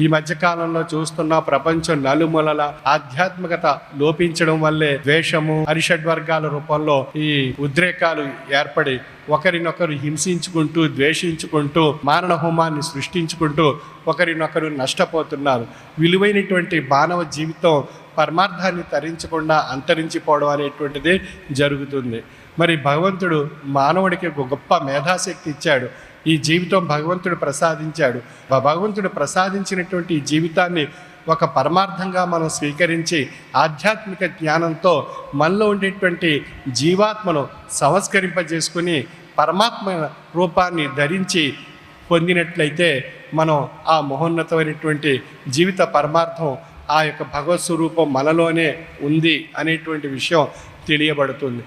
ఈ మధ్యకాలంలో చూస్తున్న ప్రపంచం నలుమూలల ఆధ్యాత్మికత లోపించడం వల్లే ద్వేషము అరిషడ్ వర్గాల రూపంలో ఈ ఉద్రేకాలు ఏర్పడి ఒకరినొకరు హింసించుకుంటూ ద్వేషించుకుంటూ మారణ హోమాన్ని సృష్టించుకుంటూ ఒకరినొకరు నష్టపోతున్నారు. విలువైనటువంటి మానవ జీవితం పరమార్థాన్ని తరించకుండా అంతరించిపోవడం అనేటువంటిది జరుగుతుంది. మరి భగవంతుడు మానవుడికి ఒక గొప్ప మేధాశక్తి ఇచ్చాడు. ఈ జీవితం భగవంతుడు ప్రసాదించాడు. ఆ భగవంతుడు ప్రసాదించినటువంటి ఈ జీవితాన్ని ఒక పరమార్థంగా మనం స్వీకరించి ఆధ్యాత్మిక జ్ఞానంతో మనలో ఉండేటువంటి జీవాత్మను సంస్కరింపజేసుకుని పరమాత్మ రూపాన్ని ధరించి పొందినట్లయితే మనం ఆ మహోన్నతమైనటువంటి జీవిత పరమార్థం ఆ యొక్క భగవత్ స్వరూపం మనలోనే ఉంది అనేటువంటి విషయం తెలియబడుతుంది.